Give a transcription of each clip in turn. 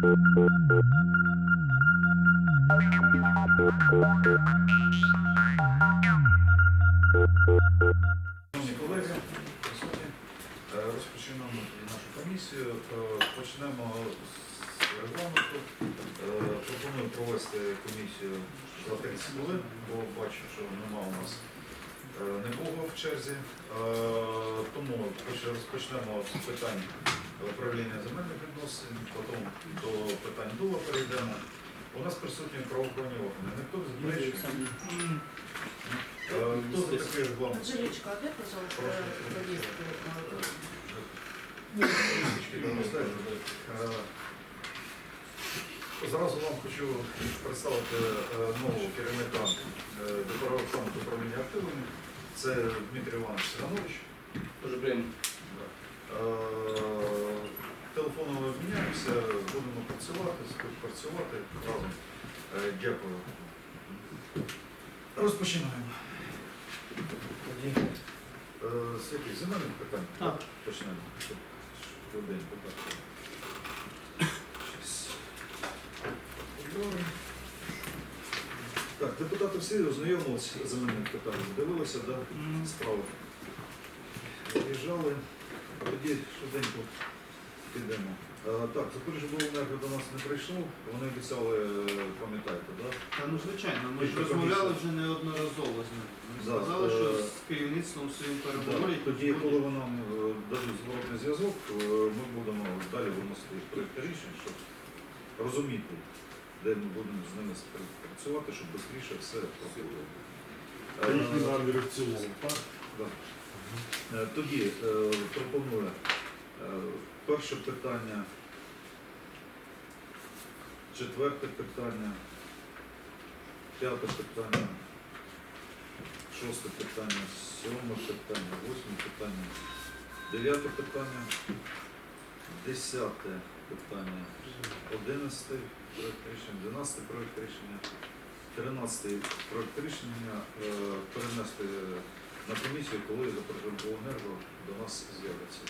Колеги, присутні, е, розпочинаємо нашу комісію. Е, Почнемо з регламенту. Е, Пропоную провести комісію за 30 хвилин, бо бачу, що нема у нас нікого в черзі. Тому розпочнемо з питань управління земельних відносин, потім до питань ДУЛа перейдемо. У нас присутні правоохоронні органи. Ніхто не заперечує? Е, Хто за такий регламент? Жилечка, де, пожалуйста? Е, Зразу вам хочу представити е, нового керівника е, департаменту управління активами. Це Дмитрій Іванович Сиранович. Дуже приємно. Телефоном обміняємося, будемо працювати, співпрацювати разом. Е, Дякую. Розпочинаємо. Е, З яких земельних питань? Так. Почнемо. Щоб швиденько так. Так, депутати всі ознайомилися з земельним питанням, дивилися, да, справи. Приїжджали, тоді швиденько підемо. Е, Так, Запоріжжя до нас не прийшов, вони обіцяли, е, пам'ятаєте, да? Та ну звичайно, ми ж розмовляли вже неодноразово з ним. Ми Да, сказали, е, що з керівництвом своїм Так, переговорять. Тоді, коли вони нам дадуть зворотний зв'язок, ми будемо далі виносити проєкт рішень, щоб розуміти, де ми будемо з ними співпрацювати, щоб швидше все проходило. Так? Тоді пропоную перше питання, четверте питання, п'яте питання, шосте питання, сьоме питання, восьме питання, дев'яте питання, десяте питання, одинадцяте проект рішення, дванадцяте проект рішення, тринадцятий проект рішення е, перенести на комісію, коли Запороженкоенерго до нас з'явиться.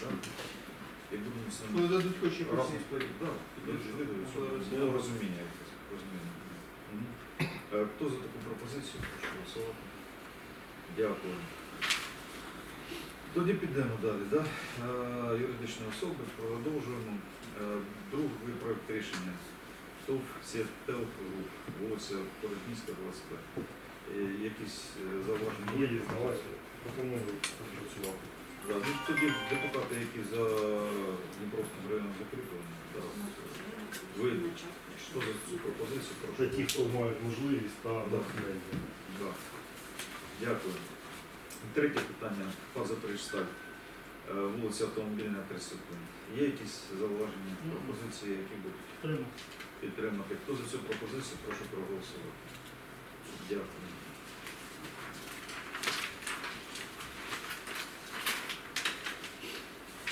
Будемо з ними Коли дадуть хоч якусь разом. Да, підозрюю, щоб було розуміння. якесь, розуміння. Мгм. Е, Хто за таку пропозицію? Прошу голосувати. Дякую. Тоді підемо далі. Да? Е, Юридичні особи продовжуємо. Е, Другий проект рішення. ТОВ Сєтел Груп, вулиця Породнійська, 25. Е, Якісь е, зауваження є? Пропоную працювати. Ну, тоді депутати, які за Дніпровським районом закріплені, ви що за цю пропозицію? Це Прошу. ті, хто мають можливість та Да. натхнення. Да. Дякую. Третє питання. Фаза Прижсталь. Е, Вулиця Автомобільна 31. Є якісь зауваження, пропозиції, які будуть підтримати? Хто за цю пропозицію, прошу проголосувати. Дякую.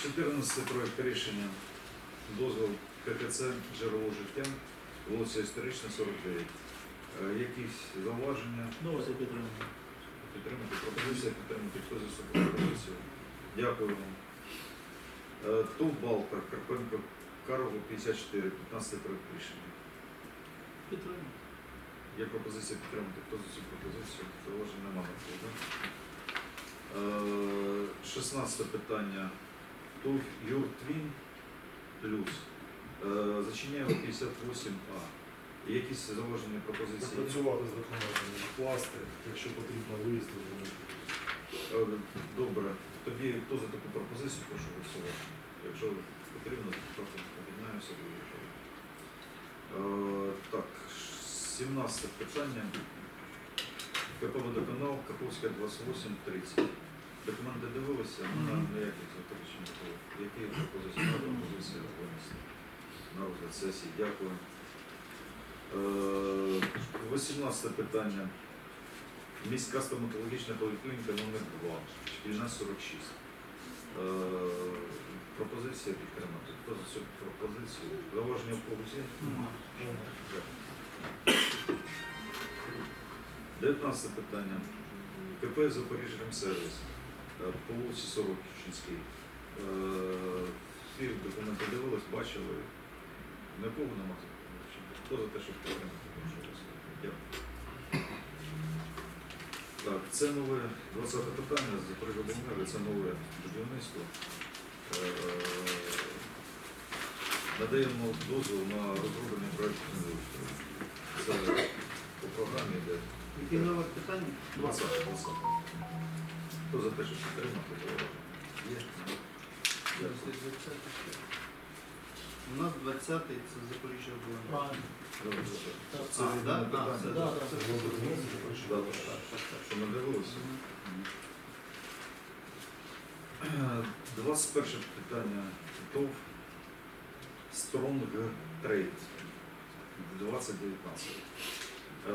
Чотирнадцятий проект рішення. Дозвіл ККЦ джерело життя, вулиця Історична, 49. Е, Якісь зауваження? Давайте підтримуємо. Підтримати пропозиція, підтримати хто за цю пропозицію. Дякую вам. Е, ТОВ Балка, Карпенко, Карло, 54, 15 проект рішення. Підтримуємо. Є пропозиція підтримати. Хто за цю пропозицію? Зауважень немає. Е, 16 питання. ТОВ Юртвін плюс. Е, Зачиняємо 58А. Якісь зауваження пропозиції? Працювати з документами, відкласти, якщо потрібно виїзд, то Е, Добре. Тоді хто за таку пропозицію, прошу голосувати. Якщо потрібно, то просто об'єднаємося. Е, Так, 17 питання. КП «Водоканал», Каховська, 28.30. Документи дивилися, ну, на ніяких заперечень не було. Які пропозиції на пропозиції винести на розгляд сесії? Дякую. Е, 18 питання. Міська стоматологічна поліклініка номер 2 шкільна 46. Е, пропозиція підтримати. Хто за цю пропозицію? Зауваження в є? 19 питання. КП Запоріжжя сервіс е, по вулиці Сорокінській. Е, Всі документи дивились, бачили. Е, Є пропозиція підтримати. Хто за цю пропозицію? Прошу голосувати. Дякую. 20 питання. КП Запоріжжя сервіс по вулиці Сорокінській. Е, Всі документи дивились, бачили. Не повно нема. Хто за те, щоб підтримати? Прошу. Дякую. Так, це нове 20 питання з прикладом мери, це нове будівництво. Е, Надаємо дозвіл на розроблення проєкту землеустрою. Це по програмі йде Який номер питання? 20 20. Хто за те, щоб підтримати, є. У нас 20-й, це Запоріжжя було. Правильно. Це А, да? питання, це, да, да, да. це Воно додумається, що Да, да. Так, так, так. Що ми дивилися? 21 питання. ТОВ Strong Trade 2019. Е,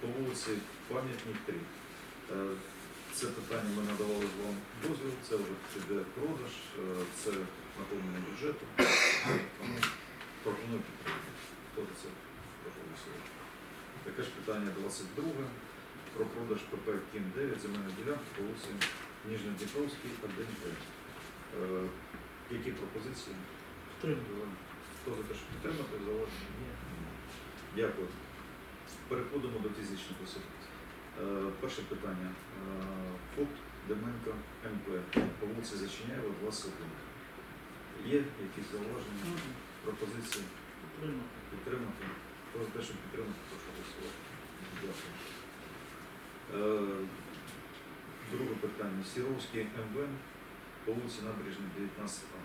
По вулиці Пам'ятник 3. Е, Це питання ми надавали вам дозвіл, це вже піде продаж, е, це наповнення бюджету. Тому пропоную підтримати. Хто за це прошу голосувати. Таке ж питання 22 про продаж ПП Кім 9 земельної ділянки по вулиці Ніжньодніпровській, 1 Т. Е, Які пропозиції? Підтримую. Хто за те, щоб підтримати, зауваження? Ні. Дякую. Переходимо до фізичних осіб. Е, Перше питання. Е, ФОП Деменко МП по вулиці Зачиняєва, 2 секунди. Є якісь зауваження, пропозиції? Підтримати. Хто за те, щоб підтримати, прошу голосувати. Дякую. Е, Друге питання. Сіровський МВ по вулиці Набережній 19А.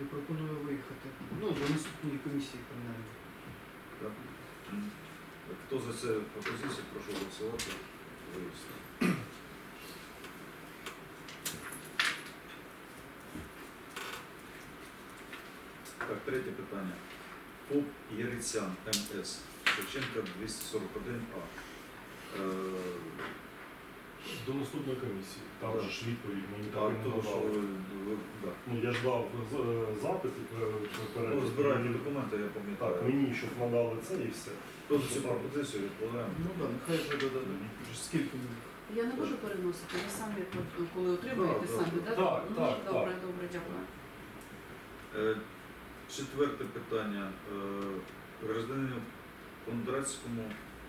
Я пропоную виїхати. Ну, до наступної комісії, принаймні. Так? Хто за це пропозицію, прошу голосувати. Так, третє питання. Поп Єрицян МС. Шевченка 241А. Е, До наступної комісії. Там Да. же ж відповідь мені так і не що надали. ви, ви да. Ну я ж дав з- запит і пе- перед Ну, збираємо мені- документи, я Так, пам'ятаю. мені щоб надали це і все. За цю пропозицію відкладаємо? Ну так, нехай вже додадуть. Вже Скільки ми? Я не можу переносити, ви самі, от, коли отримуєте, Да, да, самі, да. так? Так, Ну, так, Добре, добре, дякую. Е, Четверте питання. Е, Гражданину Кондратському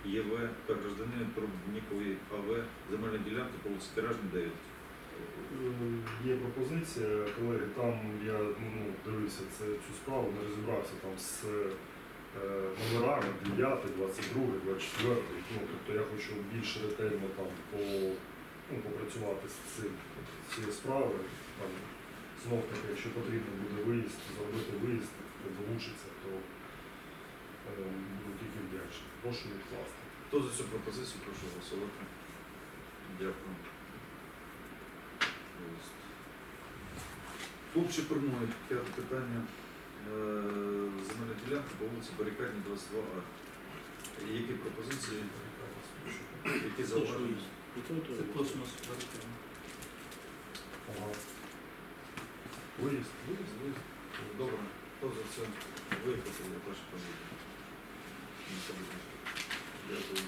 ЄВ та гражданину Трубніковій АВ земельна ділянка по вулиці Тиражній 9. Е, Є пропозиція, колеги, там я ну, дивився це, цю справу, не розібрався там з е, номерами 9, 22, 24. Ну, тобто я хочу більш ретельно там по, ну, попрацювати з цим цією справою. Знов таки, якщо потрібно буде виїзд, зробити виїзд, долучиться, то е, буду тільки Прошу відкласти. Хто за цю пропозицію, прошу голосувати. Дякую. Хлопче Перной, п'яте питання. Е, Земельна ділянка по вулиці Барикадній 22А. Які пропозиції, які зауваження? Це космос. Виїзд, виїзд, виїзд. Добре. Хто за це виїхати, я теж помітив. Дякую.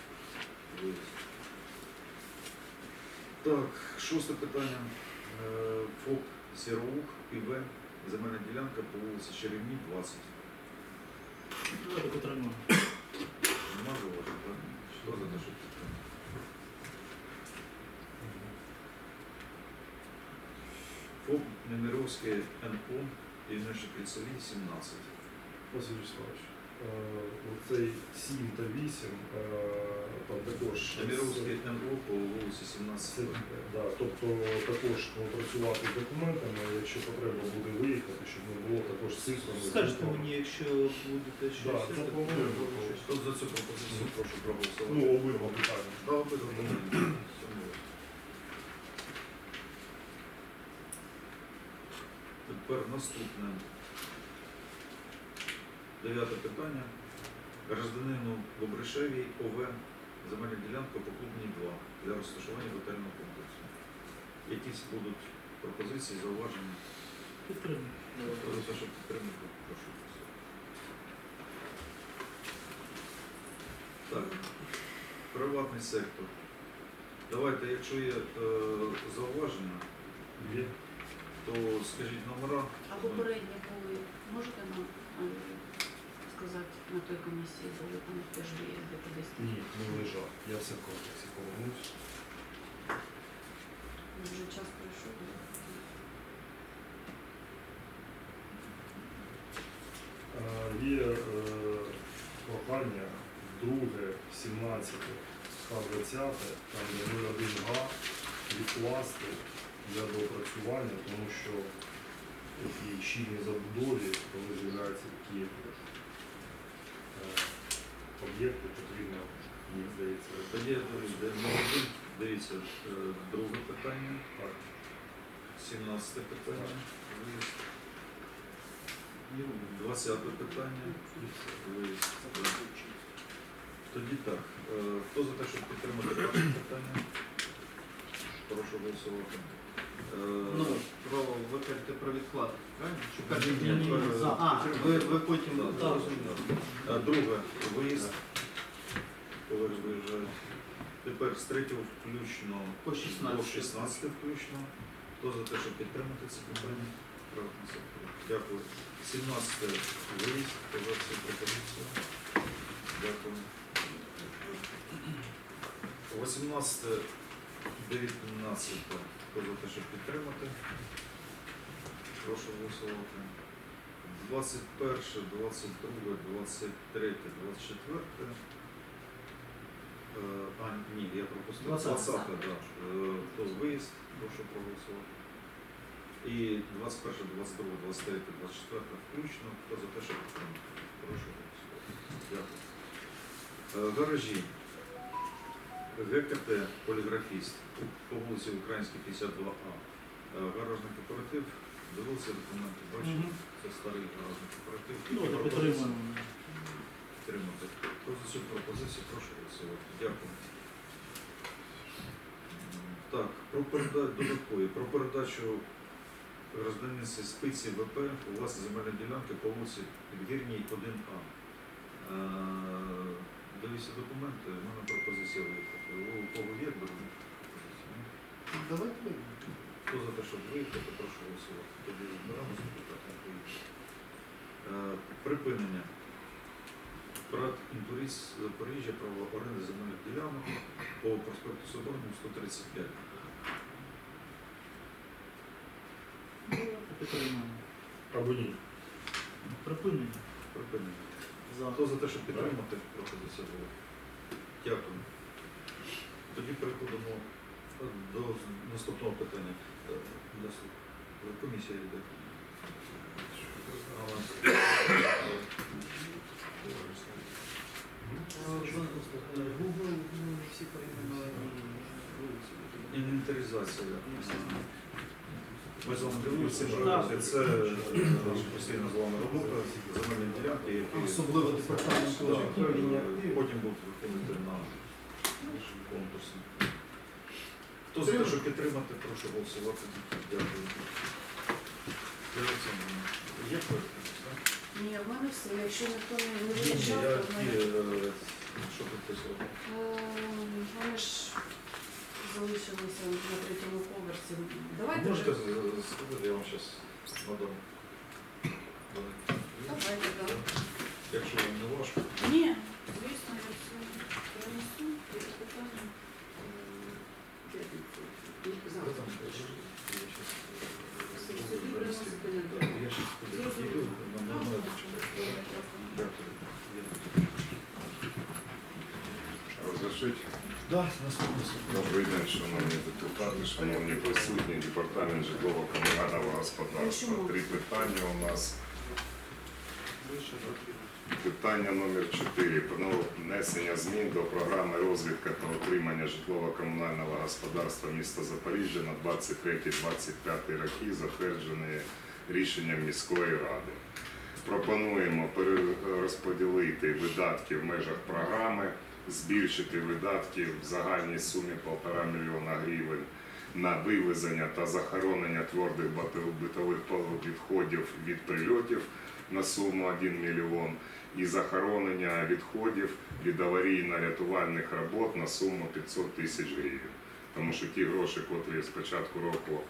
Так, шосте питання. Е, ФОП Сіроух ІВ. Земельна ділянка по вулиці Черевні, 20. Давайте підтримую. Нема зауважень, так? Хто за те, щоб підтримати? ФОП Немировське НО Ільничі Кільцеві, 17. Василь Вячеславович, е, оцей 7 та 8, е, там також Немировське НО по вулиці 17. це, да, тобто також попрацювати з документами, якщо потреба буде виїхати, щоб не було також цифрами. Скажете мені, якщо будете Да, щось. це таке. Хто за цю пропозицію, прошу проголосувати. Ну, обидва питання. Да, обидва питання. Тепер наступне. Дев'яте питання. Гражданину Бобришевій ОВ земельна ділянка по клубній 2 для розташування готельного комплексу. Якісь будуть пропозиції, зауваження? Підтримую. Те, щоб підтримати, прошу. Так, приватний сектор. Давайте, якщо є е, зауваження, Є. то скажіть номера. А попередні були, можете нам? А, той комісії були, там теж виїзди кудись. Ні, не лежав. Я все в комплексі повернувся. Вже час пройшов. Е, Є е, прохання друге, 17, К20, там є 01 га відкласти для доопрацювання, тому що такій щільній забудові, коли з'являються такі об'єкти, потрібно, мені здається, Тоді я номер. Дивіться, е, друге питання, так. 17 питання. Виїзд. 20 питання. Тоді так. е, Хто за те, щоб підтримати перше питання? Прошу голосувати. Е, Ну, про, ви кажете про відклад, правильно? Що кажете, ні, ви- ні. за- а, ви, ви потім Да, так. зрозуміли. Е, Друге, виїзд. Колеги виїжджають. Тепер з 3 включно По до 16. 16 включно. Хто за те, щоб підтримати? Правильно, це. Дякую. 17 виїзд. Хто за цю пропозицію? Дякую. 18 19 Хто за те, щоб підтримати? Прошу голосувати. 21, 22, 23, 24. Е, А, ні, я пропустив. 20, 20, да. Хто з виїзд, прошу проголосувати. І 21, 22, 23, 24 включно. Хто за те, щоб підтримати? Прошу голосувати. Дякую. Е, Гаражі. ГКТ поліграфіст по вулиці Українській 52А. Е, Гаражний кооператив. Дивилися документи, Мгм. це старий гаражний кооператив. Ну, підтримуємо. Підтримати. Хто цю пропозицію, прошу голосувати. Дякую. Так, про передачу додаткові, про передачу гражданинці спиці ВП у власні земельної ділянки по вулиці Підгірній 1А. Дивіться документи, в мене пропозиція виїхати. У кого є пропозиції? Ні? Давайте ви. Хто за те, щоб виїхати, прошу голосувати. Тоді збираємося депутатів поїхати. Е, Припинення. Брат інтурист Запоріжжя, право оренди земельних ділянок по проспекту Соборному 135. Підтримуємо. Або ні. Припинення. Припинення. За. Хто за те, щоб підтримати, пропозиція була. Дякую. Тоді переходимо до наступного питання. Е, Комісія йде. Інвентаризація. Ми з вами дивилися, Так. це е, наша постійна з вами робота, земельні ділянки, які Особливо департамент Да, управління е, активів. потім будуть виходити на конкурси. Хто за те, щоб підтримати, прошу голосувати. Дякую. Олександрівна, Є так? Ні, в мене все. Якщо ніхто не Ні, ні, я то в ті, мене... е, що підписував? Ем, Вони ж залишилися на третьому поверсі. Давайте Можете вже. з- сказати, я вам зараз надам. Давайте, так. Якщо вам не важко. Ні, звісно, я все перенесу. Це питання. Ем, де він це? Ну, Ви завтра. там теж є щас. Собі приносите на Так, Я щас підійду, нам не треба чекати. Дякую. Розрешить. Да, наступне слухання. Добрий день, шановні депутати, шановні присутні, департамент житлово-комунального господарства. Три питання у нас. Питання номер 4 про внесення змін до програми розвитку та отримання житлово-комунального господарства міста Запоріжжя на 23-25 роки, затверджене рішенням міської ради. Пропонуємо перерозподілити видатки в межах програми, збільшити видатки в загальній сумі 1,5 мільйона гривень на вивезення та захоронення твердих битових відходів від прильотів на суму 1 мільйон і захоронення відходів від аварійно-рятувальних робот на суму 500 тисяч гривень. Тому що ті гроші, котрі з початку року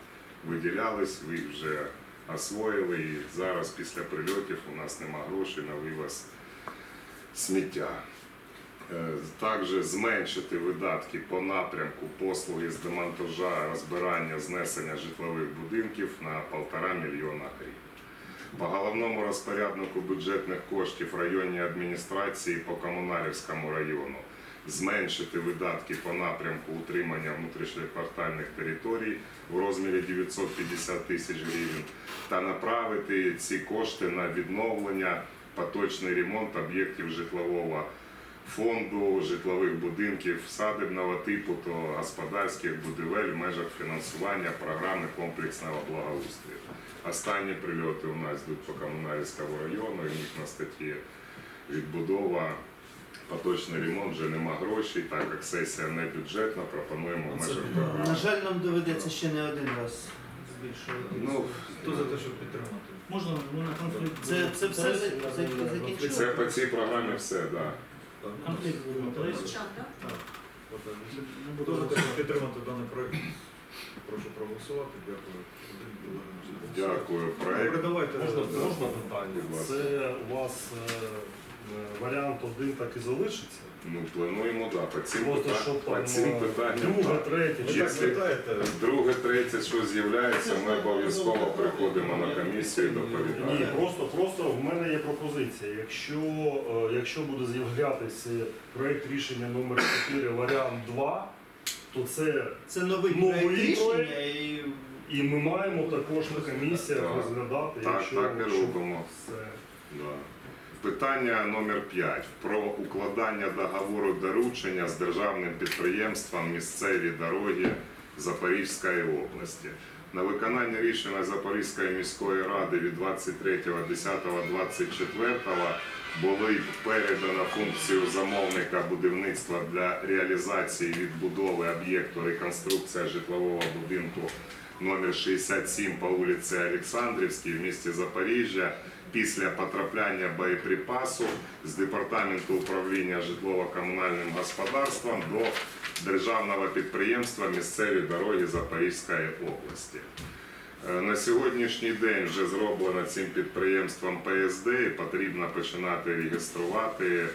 виділялись, ви вже освоїли, і зараз після прильотів у нас нема грошей на вивез сміття. Е, Також зменшити видатки по напрямку послуги з демонтажа, розбирання, знесення житлових будинків на 1,5 мільйона гривень. По головному розпоряднику бюджетних коштів районній адміністрації по Комунарівському району зменшити видатки по напрямку утримання внутрішньоквартальних територій в розмірі 950 тисяч гривень та направити ці кошти на відновлення, поточний ремонт об'єктів житлового фонду, житлових будинків садибного типу та господарських будівель в межах фінансування програми комплексного благоустрою. Останні прильоти у нас йдуть по Комунарівському району, і в них на статті відбудова, поточний ремонт, вже нема грошей, так як сесія не бюджетна, пропонуємо в межах На жаль, нам доведеться ще не один раз збільшувати. Ну, Хто за те, щоб підтримати? Можна ми на конфлікт? Це, це все за- за- закінчилось? Це по цій програмі все, так. Да. Конфлікт. Так? Так. За те, щоб підтримати даний проект? Прошу проголосувати. Дякую. Дякую. Проект. Передавайте. Можна, можна питання? Це у вас е, е, варіант один так і залишиться? Ну, плануємо, да, по цим, Просто питань- що по цим е, питанням. друге, так. третє, Ви чи так Якщо- питаєте? Друге, третє, що з'являється, ми обов'язково приходимо на комісію і Ні, просто, просто в мене є пропозиція. Якщо, е, якщо буде з'являтися проєкт рішення номер 4 варіант 2, то це Це новий Новий проект рішення проект. і і ми маємо також на комісіях Так. розглядати, Так, якщо так і щоб робимо. це Да. Питання номер 5 про укладання договору доручення з державним підприємством місцеві дороги Запорізької області. На виконання рішення Запорізької міської ради від 23.10.24 були передано функцію замовника будівництва для реалізації відбудови об'єкту реконструкція житлового будинку номер 67 по вулиці Олександрівській в місті Запоріжжя після потрапляння боєприпасу з департаменту управління житлово-комунальним господарством до державного підприємства місцеві дороги Запорізької області. Е, На сьогоднішній день вже зроблено цим підприємством ПСД і потрібно починати реєструвати е,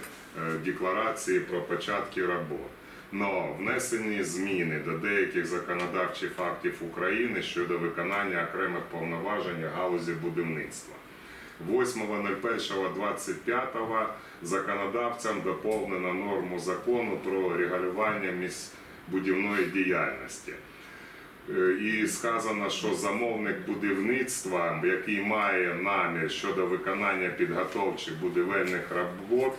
декларації про початки робот. Но внесені зміни до деяких законодавчих актів України щодо виконання окремих повноважень галузі будівництва. 8.01.25 законодавцям доповнено норму закону про регулювання містобудівної діяльності. Е, І сказано, що замовник будівництва, який має намір щодо виконання підготовчих будівельних робот,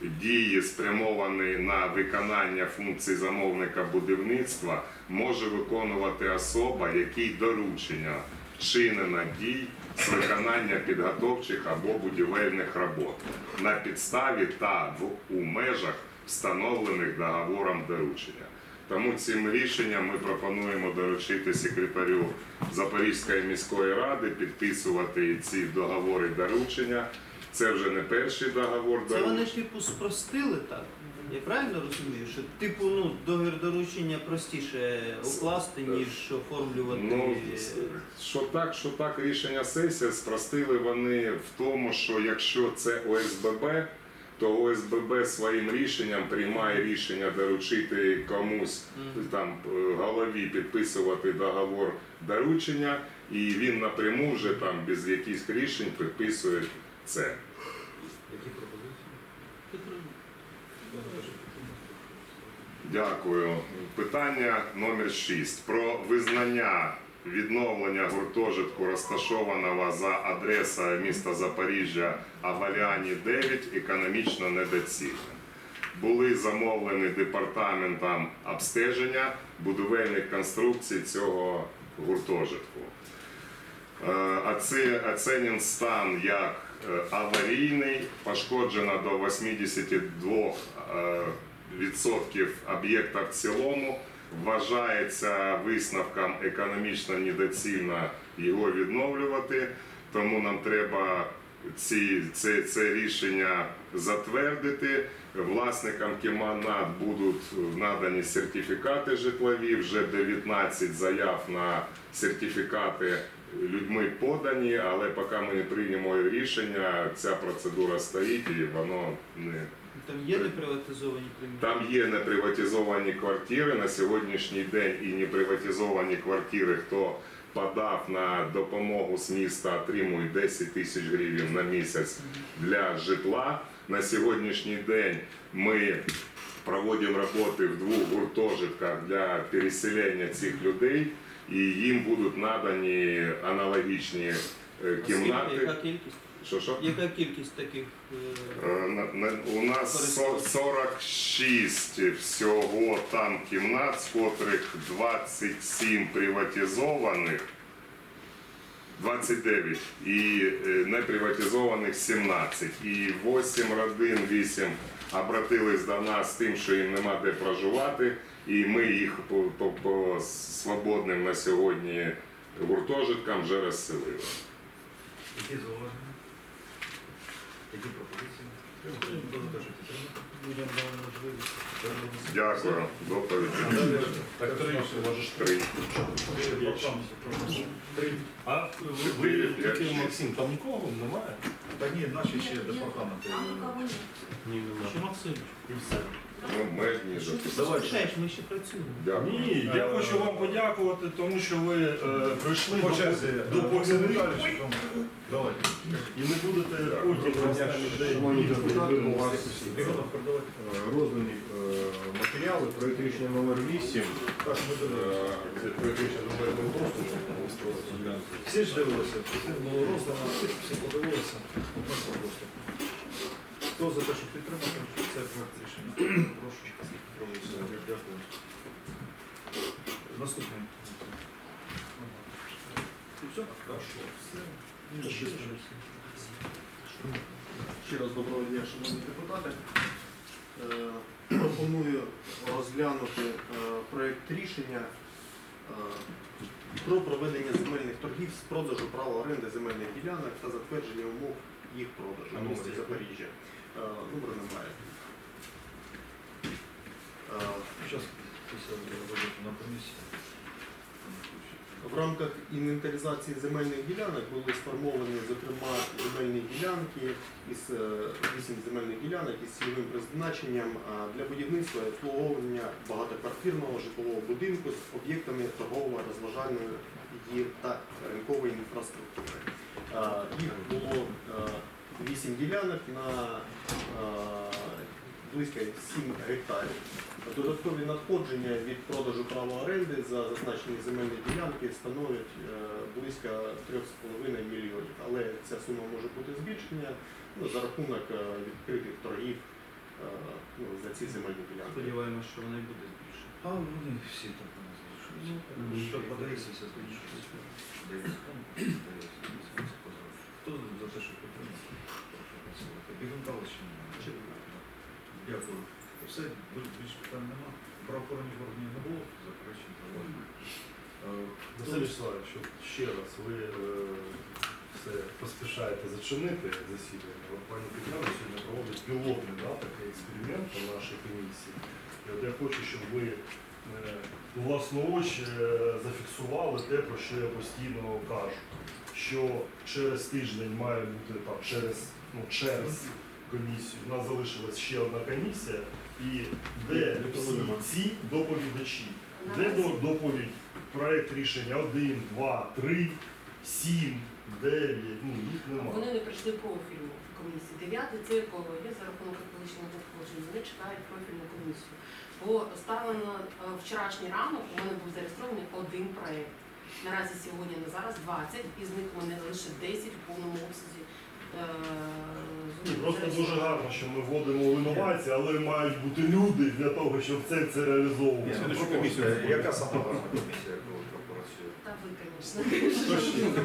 дії спрямовані на виконання функцій замовника будівництва, може виконувати особа, якій доручення вчинено дій виконання підготовчих або будівельних робот на підставі та в у межах встановлених договором доручення. Тому цим рішенням ми пропонуємо доручити секретарю Запорізької міської ради підписувати ці договори доручення. Це вже не перший договор це вони доручення. типу спростили так. Я правильно розумію, що типу ну договір доручення простіше укласти, ніж оформлювати. Ну, що так, що так, рішення сесії спростили вони в тому, що якщо це ОСББ, то ОСББ своїм рішенням приймає рішення доручити комусь там е, голові підписувати договор доручення, і він напряму вже там без якихось рішень підписує це. Які пропозиції? Дякую. Питання номер 6. Про визнання відновлення гуртожитку, розташованого за адресою міста Запоріжжя Аваліані 9, економічно недоцільним. Були замовлені департаментом обстеження будівельних конструкцій цього гуртожитку. Е, Оцінен стан як е, аварійний, пошкоджено до 82 е, відсотків об'єкта в цілому. Вважається висновком економічно недоцільно його відновлювати, тому нам треба ці, це, це рішення затвердити. Власникам кімнат будуть надані сертифікати житлові, вже 19 заяв на сертифікати людьми подані, але поки ми не приймемо рішення, ця процедура стоїть і воно не. Там є неприватизовані приміщення? Там є неприватизовані квартири на сьогоднішній день і неприватизовані квартири, хто подав на допомогу з міста, отримує 10 тисяч гривень на місяць для житла. На сьогоднішній день ми проводимо роботи в двох гуртожитках для переселення цих людей, і їм будуть надані аналогічні е, Скільки, яка кількість? Що що? Яка кількість таких? е, Е, на- на- У нас со- 46 всього там кімнат, з котрих 27 приватизованих, 29 і е, неприватизованих 17. І 8 родин, 8 обратились до нас з тим, що їм нема де проживати, і ми їх по, по, по свободним на сьогодні гуртожиткам вже розселили. Які зауваження? Які пропозиції? Дякую. Доповідь. Так, три, можеш Три. А ви, ви тільки. Максим, там нікого немає? Та ні, наші ще департаменти. Ні, немає. Ще Максим? І все. Ну, ми ні, Що ти Давай. поспішаєш? Ми ще працюємо. Дякую. Ні, я хочу вам подякувати, тому що ви е, прийшли По до, черзі, до? Давайте. і не будете потім Шановні депутати, у вас е, роздані е, матеріали, проєкт рішення номер 8. Так, ми. Це проєкт рішення номер 1 просто Всі ж дивилися, було роздано, всі, подивилися. Просто. Хто за те, щоб підтримати, це проект рішення. Прошу проголосувати. Дякую. Наступний. І все? Ще раз доброго дня, шановні депутати. Е, Пропоную розглянути е, проект рішення е, про проведення земельних торгів з продажу права оренди земельних ділянок та затвердження умов їх продажу в місті Запоріжжя. Е, Номер немає. Е, Зараз після роботи на комісії. В рамках інвентаризації земельних ділянок були сформовані, зокрема, земельні ділянки із е, вісім земельних ділянок із цільовим призначенням для будівництва і обслуговування багатоквартирного житлового будинку з об'єктами торгово-розважальної та ринкової інфраструктури. Їх було е, вісім ділянок на е, близько 7 гектарів. Додаткові надходження від продажу права оренди за зазначені земельні ділянки становлять е, близько 3,5 мільйонів. Але ця сума може бути збільшена ну, за рахунок е, відкритих торгів е, ну, за ці земельні ділянки. Сподіваємося, що вона й буде збільшена. А вони всі так у нас залишилися. Що подається, все збільшується. Хто за те, що підтримати? Прошу голосувати. Бігункали ще немає. Дякую. Все, більше питань нема. Правоохоронних органів не було, заперечень проводимо. Василь Вячеславович, от ще раз, ви е, все поспішаєте зачинити засідання. От пані Тетяна сьогодні проводить пілотний да, такий експеримент на нашій комісії. І от я хочу, щоб ви е, власноруч е, зафіксували те, про що я постійно кажу. Що через тиждень має бути там, через, ну, через комісію. У нас залишилась ще одна комісія, і де всі ці доповідачі, де до- доповідь проект рішення 1, 2, 3, 7, 9, ну їх немає. Вони не прийшли профільну комісію. Дев'ятий це екологія за рахунок екологічного надходження. Вони чекають профільну комісію. Бо станом на е, вчорашній ранок у мене був зареєстрований один проект. Наразі сьогодні на зараз 20, із них у мене лише 10 в повному обсязі. Е, Ні, Просто дуже гарно, що ми вводимо винуватці, але мають бути люди для того, щоб це, це реалізовувати. Ні, ну, комісія, яка сама гарна комісія, яку ви працює? Та ви, звісно.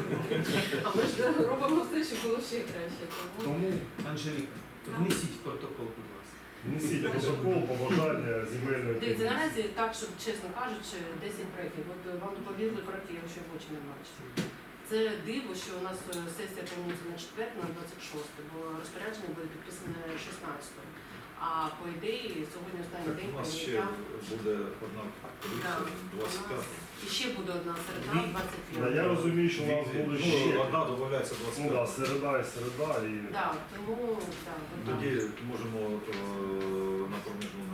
А ми ж робимо все, щоб було ще краще. Тому Тому Анжеліка, внесіть протокол, будь ласка. несіть протокол побажання земельної Дивіться, комісії. наразі так, щоб чесно кажучи, 10 проєктів. От е, вам доповіли проєкти, я ще в очі не бачила. Це диво, що у нас е, сесія планується на четвер, на 26, бо розпорядження буде підписане 16-го. А по ідеї сьогодні останній день Так, у нас ще прийняття. буде одна комісія, Да, 25. І ще буде одна середа, Дві. 25. Я розумію, що у нас буде Ну, ще. одна додається Ну 25. да, середа і середа і. Да, тому да, одна. Тоді можемо е, на проміжному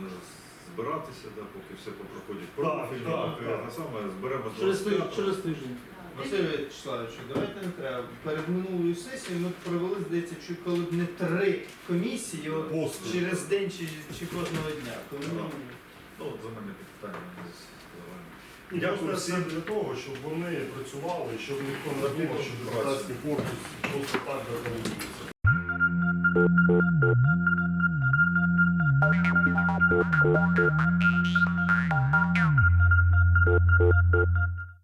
збиратися, да, поки все проходить Так, профіль, так, так, так. саме зберемо Через 25. через тиждень. Василь Вячеславович, давайте не треба. Перед минулою сесією ми провели, здається, чуть коли б не три комісії от, через день чи, чи кожного дня. Тому Ну, от за мене питання. Дякую всім. для того, щоб вони працювали, щоб ніхто не думав, що депутатський корпус просто так не